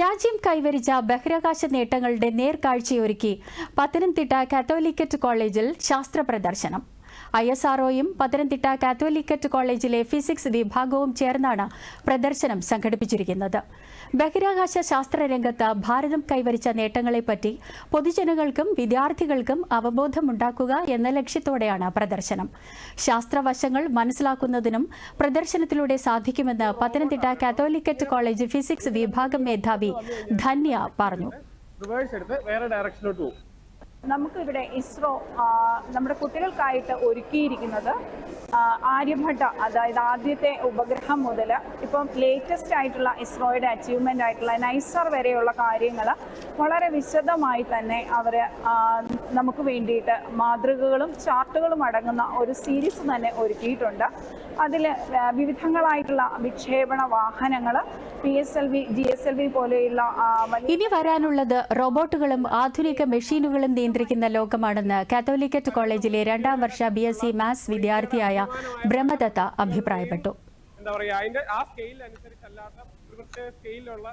രാജ്യം കൈവരിച്ച ബഹിരാകാശ നേട്ടങ്ങളുടെ നേർക്കാഴ്ചയൊരുക്കി പത്തനംതിട്ട കാത്തോലിക്കറ്റ് കോളേജിൽ ശാസ്ത്ര പ്രദർശനം. ഐ എസ് ആർഒയും പത്തനംതിട്ട കാത്തോലിക്കറ്റ് കോളേജിലെ ഫിസിക്സ് വിഭാഗവും ചേർന്നാണ് പ്രദർശനം സംഘടിപ്പിച്ചിരിക്കുന്നത്. ബഹിരാകാശ ശാസ്ത്ര രംഗത്ത് ഭാരതം കൈവരിച്ച നേട്ടങ്ങളെപ്പറ്റി പൊതുജനങ്ങൾക്കും വിദ്യാർത്ഥികൾക്കും അവബോധമുണ്ടാക്കുക എന്ന ലക്ഷ്യത്തോടെയാണ് പ്രദർശനം. ശാസ്ത്രവശങ്ങൾ മനസ്സിലാക്കുന്നതിനും പ്രദർശനത്തിലൂടെ സാധിക്കുമെന്ന് പത്തനംതിട്ട കാത്തോലിക്കറ്റ് കോളേജ് ഫിസിക്സ് വിഭാഗം മേധാവി ധന്യ പറഞ്ഞു. റിവേഴ്സ് എടുത്ത് വേറെ ഡയറക്ഷനിലോട്ട് പോകും. നമുക്കിവിടെ ഇസ്രോ നമ്മുടെ കുട്ടികൾക്കായിട്ട് ഒരുക്കിയിരിക്കുന്നത് ആര്യഭട്ട അതായത് ആദ്യത്തെ ഉപഗ്രഹം മുതൽ ഇപ്പം ലേറ്റസ്റ്റ് ആയിട്ടുള്ള ഇസ്രോയുടെ അച്ചീവ്മെന്റ് ആയിട്ടുള്ള നൈസർ വരെയുള്ള കാര്യങ്ങൾ വളരെ വിശദമായി തന്നെ അവർ നമുക്ക് വേണ്ടിയിട്ട് മാതൃകകളും ചാർട്ടുകളും അടങ്ങുന്ന ഒരു സീരീസ് തന്നെ ഒരുക്കിയിട്ടുണ്ട്. അതിൽ വിവിധങ്ങളായിട്ടുള്ള വിക്ഷേപണ വാഹനങ്ങൾ P S L V G S L V പോലെയുള്ള ഇനി വരാനുള്ളത് റോബോട്ടുകളും ആധുനിക മെഷീനുകളും നിയന്ത്രിക്കുന്ന ലോകമാണെന്ന് കാത്തോലിക്കറ്റ് കോളേജിലെ രണ്ടാം വർഷ ബി എസ് സി മാത്സ് വിദ്യാർത്ഥിയായ ബ്രഹ്മദത്ത അഭിപ്രായപ്പെട്ടു. എന്താ പറയുക അതിന്റെ ആ സ്കെയിൽ അനുസരിച്ചല്ലാത്ത ഒരു പ്രത്യേക സ്കെയിലുള്ള